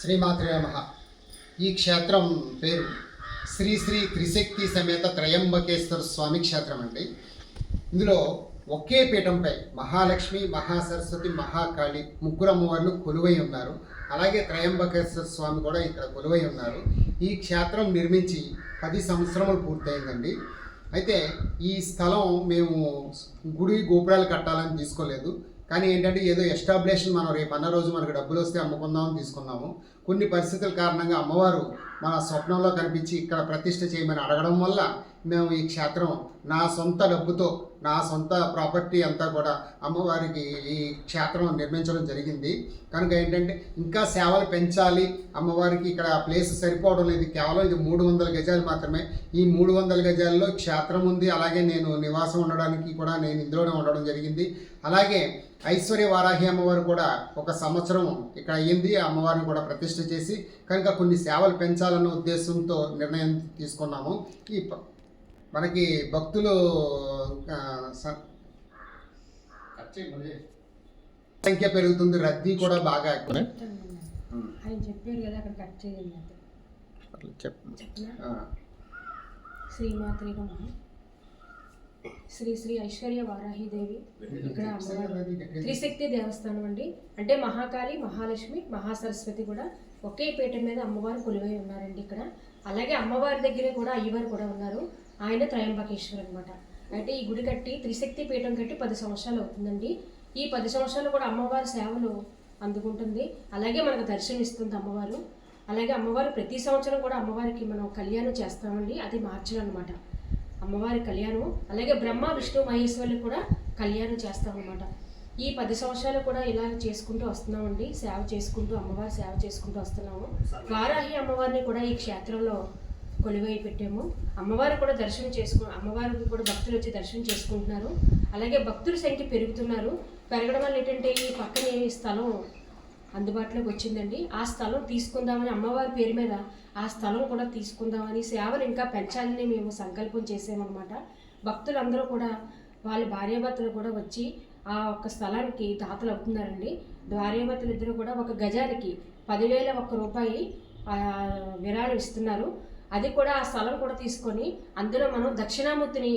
శ్రీమాత్రే నమ. ఈ క్షేత్రం పేరు శ్రీ శ్రీ త్రిశక్తి సమేత త్రయంబకేశ్వర స్వామి క్షేత్రం అండి. ఇందులో ఒకే పీఠంపై మహాలక్ష్మి మహాసరస్వతి మహాకాళి ముగ్గురు అమ్మవార్లు కొలువై ఉన్నారు. అలాగే త్రయంబకేశ్వర స్వామి కూడా ఇక్కడ కొలువై ఉన్నారు. ఈ క్షేత్రం నిర్మించి పది సంవత్సరములు పూర్తయిందండి. అయితే ఈ స్థలం మేము గుడి గోపురాలు కట్టాలని తీసుకోలేదు. కానీ ఏంటంటే ఏదో ఎస్టాబ్లిషన్ మనం రేపు అన్న రోజు మనకు డబ్బులు వస్తే అమ్ముకుందాం తీసుకున్నాము కొన్ని పరిస్థితుల కారణంగా అమ్మవారు మన స్వప్నంలో కనిపించి ఇక్కడ ప్రతిష్ట చేయమని అడగడం వల్ల మేము ఈ క్షేత్రం నా సొంత డబ్బుతో నా సొంత ప్రాపర్టీ అంతా కూడా అమ్మవారికి ఈ క్షేత్రం నిర్మించడం జరిగింది. కనుక ఏంటంటే ఇంకా సేవలు పెంచాలి. అమ్మవారికి ఇక్కడ ప్లేస్ సరిపోవడం లేదు. కేవలం ఇది మూడు వందల గజాలు మాత్రమే. ఈ మూడు వందల గజాల్లో క్షేత్రం ఉంది. అలాగే నేను నివాసం ఉండడానికి కూడా నేను ఇందులోనే ఉండడం జరిగింది. అలాగే ఐశ్వర్య వారాహి అమ్మవారు కూడా ఒక సంవత్సరం ఇక్కడ అయ్యింది. అమ్మవారిని కూడా ప్రతిష్ఠ చేసి కనుక కొన్ని సేవలు పెంచాలన్న ఉద్దేశంతో నిర్ణయం తీసుకున్నాము. ఈ మనకి భక్తులు సంఖ్య పెరుగుతుంది రద్దీ కూడా బాగా ఎక్కువ. ఆయన చెప్పారు కదా అక్కడ కట్ చేయండి శ్రీమాత్రి నమః శ్రీ శ్రీ ఐశ్వర్య వారాహిదేవి ఇక్కడ అమ్మవారు. త్రిశక్తి దేవస్థానం అండి. అంటే మహాకాళి మహాలక్ష్మి మహాసరస్వతి కూడా ఒకే పీఠ మీద అమ్మవారు కొలువై ఉన్నారండి ఇక్కడ. అలాగే అమ్మవారి దగ్గరే కూడా అయ్యవారు కూడా ఉన్నారు. ఆయన త్రయంబకేశ్వర్ అనమాట అంటే ఈ గుడి కట్టి త్రిశక్తి పీఠం కట్టి పది సంవత్సరాలు అవుతుందండి. ఈ పది సంవత్సరాలు కూడా అమ్మవారి సేవలు అందుకుంటుంది. అలాగే మనకు దర్శనం ఇస్తుంది అమ్మవారు. అలాగే అమ్మవారు ప్రతి సంవత్సరం కూడా అమ్మవారికి మనం కళ్యాణం చేస్తామండి. అది మార్చిలో అనమాట అమ్మవారి కళ్యాణం. అలాగే బ్రహ్మ విష్ణు మహేశ్వరులు కూడా కళ్యాణం చేస్తాం అనమాట ఈ పది సంవత్సరాలు కూడా ఇలా చేసుకుంటూ వస్తున్నామండి. సేవ చేసుకుంటూ అమ్మవారి సేవ చేసుకుంటూ వస్తున్నాము. వారాహి అమ్మవారిని కూడా ఈ క్షేత్రంలో కొలువై పెట్టాము. అమ్మవారు కూడా దర్శనం చేసుకు అమ్మవారికి కూడా భక్తులు వచ్చి దర్శనం చేసుకుంటున్నారు. అలాగే భక్తుల సంఖ్య పెరుగుతున్నారు. పెరగడం వల్ల ఏంటంటే ఈ పక్కనే స్థలం అందుబాటులోకి వచ్చిందండి. ఆ స్థలం తీసుకుందామని అమ్మవారి పేరు మీద ఆ స్థలం కూడా తీసుకుందామని సేవలు ఇంకా పెంచాలని మేము సంకల్పం చేసామన్నమాట. భక్తులందరూ కూడా వాళ్ళ భార్యాభర్తలు కూడా వచ్చి ఆ ఒక్క స్థలానికి దాతలు అవుతున్నారండి. భార్యాభర్తలు ఇద్దరు కూడా ఒక గజానికి పదివేల ఒక్క రూపాయి విరాళం ఇస్తున్నారు. అది కూడా ఆ స్థలం కూడా తీసుకొని అందులో మనం దక్షిణామూర్తిని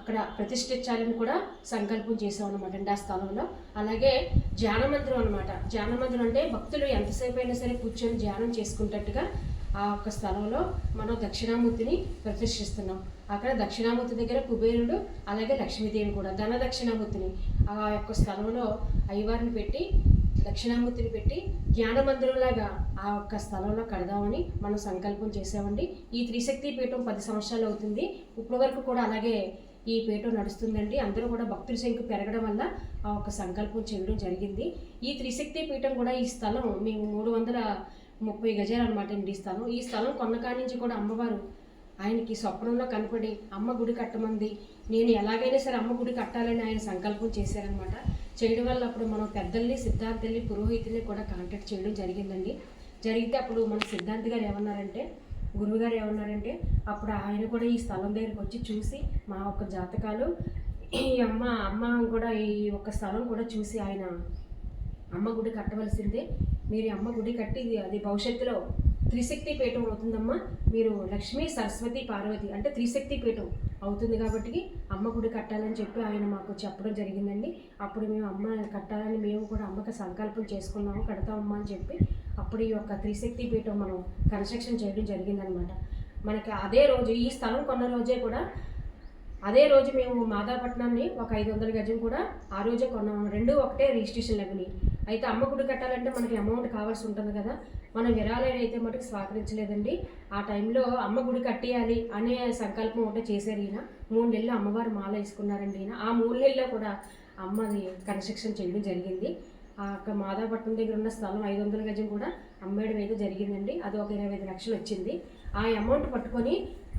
అక్కడ ప్రతిష్ఠించాలని కూడా సంకల్పం చేసాం అనమాట అండి ఆ స్థలంలో. అలాగే ధ్యాన మందిరం అనమాట ధ్యాన మందిరం అంటే భక్తులు ఎంతసేపు అయినా సరే కూర్చొని ధ్యానం చేసుకుంటట్టుగా ఆ ఒక్క స్థలంలో మనం దక్షిణామూర్తిని ప్రతిష్ఠిస్తున్నాం. అక్కడ దక్షిణామూర్తి దగ్గర కుబేరుడు అలాగే లక్ష్మీదేవి కూడా ధన దక్షిణామూర్తిని ఆ యొక్క స్థలంలో అయ్యవారిని పెట్టి దక్షిణామూర్తిని పెట్టి జ్ఞాన మందిరంలాగా ఆ ఒక్క స్థలంలో కడదామని మనం సంకల్పం చేసామండి ఈ త్రిశక్తి పీఠం పది సంవత్సరాలు అవుతుంది. ఇప్పటి వరకు కూడా అలాగే ఈ పీఠం నడుస్తుందండి. అందరూ కూడా భక్తుల సంఖ్య పెరగడం వల్ల ఆ ఒక సంకల్పం చేయడం జరిగింది. ఈ త్రిశక్తి పీఠం కూడా ఈ స్థలం మేము మూడు వందల ముప్పై గజాలు అనమాట అండి ఈ స్థలం. ఈ స్థలం కొన్నకాడి నుంచి కూడా అమ్మవారు ఆయనకి స్వప్నంలో కనపడి అమ్మ గుడి కట్టమంది. నేను ఎలాగైనా సరే అమ్మ గుడి కట్టాలని ఆయన సంకల్పం చేశారనమాట చేయడం వల్ల అప్పుడు మనం పెద్దల్ని సిద్ధార్థుల్ని పురోహితుల్ని కూడా కాంటాక్ట్ చేయడం జరిగిందండి. జరిగితే అప్పుడు మన సిద్ధాంతి గారు ఏమన్నారంటే గురువుగారు ఏమన్నారంటే అప్పుడు ఆయన కూడా ఈ స్థలం దగ్గరికి వచ్చి చూసి మా ఒక్క జాతకాలు ఈ అమ్మ అమ్మ కూడా ఈ ఒక్క స్థలం కూడా చూసి ఆయన అమ్మ గుడి కట్టవలసిందే. మీరు అమ్మ గుడి కట్టి ఇది అది భవిష్యత్తులో త్రిశక్తి పీఠం అవుతుందమ్మా. మీరు లక్ష్మీ సరస్వతి పార్వతి అంటే త్రిశక్తి పీఠం అవుతుంది కాబట్టి అమ్మ గుడి కట్టాలని చెప్పి ఆయన మాకు చెప్పడం జరిగిందండి. అప్పుడు మేము అమ్మ కట్టాలని మేము కూడా అమ్మకి సంకల్పం చేసుకున్నాము కడతామమ్మా అని చెప్పి అప్పుడు ఈ యొక్క త్రిశక్తి పీఠం మనం కన్స్ట్రక్షన్ చేయడం జరిగిందనమాట మనకి అదే రోజు ఈ స్థలం కొన్న రోజే కూడా అదే రోజు మేము మాదాపట్నాన్ని ఒక ఐదు వందల గజం కూడా ఆ రోజే కొన్నాము. రెండు ఒకటే రిజిస్ట్రేషన్ లెవెని అయితే అమ్మ గుడి కట్టాలంటే మనకి అమౌంట్ కావాల్సి ఉంటుంది కదా. మనం విరాళాలు అయితే మటుకు స్వాకరించలేదండి. ఆ టైంలో అమ్మ గుడి కట్టేయాలి అనే సంకల్పం ఒకటే చేశారు ఈయన. మూడు నెలలు అమ్మవారు మాల వేసుకున్నారండి ఈయన. ఆ మూడు నెలల్లో కూడా అమ్మది కన్స్ట్రక్షన్ చేయడం జరిగింది. ఆ మాదాపట్నం దగ్గర ఉన్న స్థలం ఐదు వందల గజం కూడా అమ్మేయడం అయితే జరిగిందండి. అది ఒక ఇరవై ఐదు లక్షలు వచ్చింది. ఆ అమౌంట్ పట్టుకొని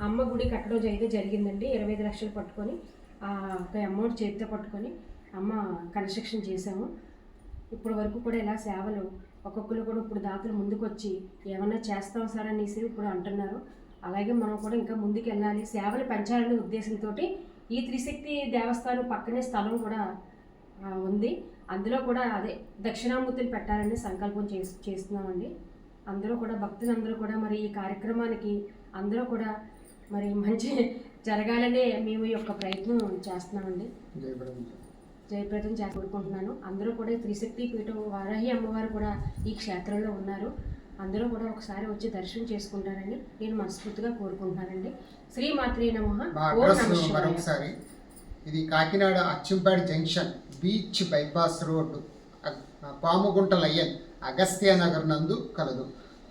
అమ్మ గుడి కట్టడం అయితే జరిగిందండి. ఇరవై ఐదు లక్షలు పట్టుకొని ఆ ఒక అమౌంట్ చేతితో పట్టుకొని అమ్మ కన్స్ట్రక్షన్ చేసాము ఇప్పటి వరకు కూడా ఇలా సేవలు ఒక్కొక్కరు కూడా ఇప్పుడు దాతలు ముందుకొచ్చి ఏమన్నా చేస్తాం సార్ అనేసి ఇప్పుడు అంటున్నారు. అలాగే మనం కూడా ఇంకా ముందుకు వెళ్ళాలి సేవలు పెంచాలనే ఉద్దేశంతో ఈ త్రిశక్తి దేవస్థానం పక్కనే స్థలం కూడా ఉంది. అందులో కూడా అదే దక్షిణామూర్తిని పెట్టాలని సంకల్పం చేసి చేస్తున్నామండి. అందరూ కూడా భక్తులందరూ కూడా మరి ఈ కార్యక్రమానికి అందరూ కూడా మరి మంచి జరగాలనే మేము ఈ యొక్క ప్రయత్నం చేస్తున్నామండి. జయప్రదం చేసి కోరుకుంటున్నాను. అందరూ కూడా త్రిశక్తి పీఠం వారాహి అమ్మవారు కూడా ఈ క్షేత్రంలో ఉన్నారు. అందరూ కూడా ఒకసారి వచ్చి దర్శనం చేసుకుంటారని నేను మనస్ఫూర్తిగా కోరుకుంటున్నానండి. శ్రీ మాత్రే నమ. ఓం నమ ఇది Kakinada Achampeta junction beach bypass road. Pamugunta lion Agastya Nagar నందు కలదు.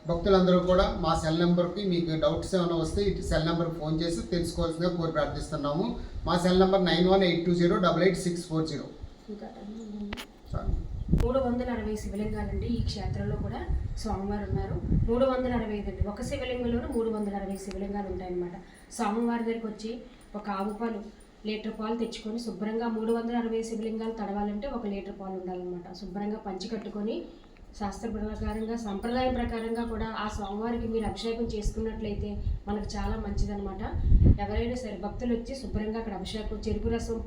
భక్తులందరూ కూడా మా సెల్ నెంబర్కి మీకు డౌట్స్ ఏమైనా వస్తే ఇటు సెల్ నెంబర్కి ఫోన్ చేసి తెలుసుకోవాల్సిందిగా కోరి ప్రార్థిస్తున్నాము. మా cell number nine one eight two zero double eight six four zero. మూడు వందల అరవై శివలింగాలండి ఈ క్షేత్రంలో కూడా స్వామివారు ఉన్నారు. మూడు వందల అరవై ఐదు అండి. ఒక శివలింగంలోనూ మూడు వందల అరవై శివలింగాలు ఉంటాయన్నమాట. స్వామివారి దగ్గరికి వచ్చి ఒక ఆవు పాలు లీటర్ పాలు తెచ్చుకొని శుభ్రంగా మూడు వందల అరవై శివలింగాలు తడవాలంటే ఒక లీటర్ పాలు ఉండాలన్నమాట. శుభ్రంగా పంచి కట్టుకొని శాస్త్ర ప్రకారంగా సంప్రదాయం ప్రకారంగా కూడా ఆ స్వామివారికి మీరు అభిషేకం చేసుకున్నట్లయితే మనకు చాలా మంచిదన్నమాట. ఎవరైనా సరే భక్తులు వచ్చి శుభ్రంగా అక్కడ అభిషేకం చెరుకు రసం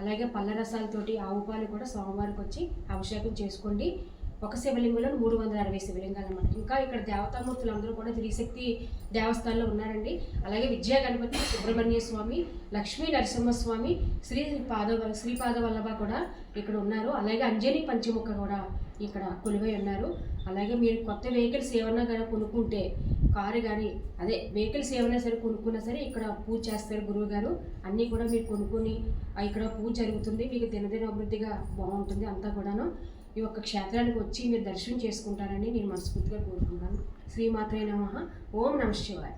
అలాగే పళ్ళ రసాలతోటి ఆవు పాలు కూడా స్వామివారికి వచ్చి అభిషేకం చేసుకోండి. ఒక శివలింగంలో మూడు వందల అరవై శివలింగాలు అన్నమాట ఇంకా ఇక్కడ దేవతామూర్తులు అందరూ కూడా త్రిశక్తి దేవస్థానంలో ఉన్నారండి. అలాగే విజయ గణపతి సుబ్రహ్మణ్య స్వామి లక్ష్మీ నరసింహస్వామి శ్రీ పాద శ్రీపాద వల్లభ కూడా ఇక్కడ ఉన్నారు. అలాగే అంజని పంచముఖ కూడా ఇక్కడ కొలువై ఉన్నారు. అలాగే మీరు కొత్త వెహికల్స్ ఏమన్నా కానీ కొనుక్కుంటే కారు కానీ అదే వెహికల్స్ ఏమైనా సరే కొనుక్కున్నా సరే ఇక్కడ పూజ చేస్తారు గురువు గారు. అన్నీ కూడా మీరు కొనుక్కొని ఇక్కడ పూజ జరుగుతుంది. మీకు దినదిన అభివృద్ధిగా బాగుంటుంది అంతా కూడాను. ఈ యొక్క క్షేత్రానికి వచ్చి మీరు దర్శనం చేసుకుంటారని నేను మనస్ఫూర్తిగా కోరుకుంటాను. శ్రీమాత్రే నమ. ఓం నమ శివాయ.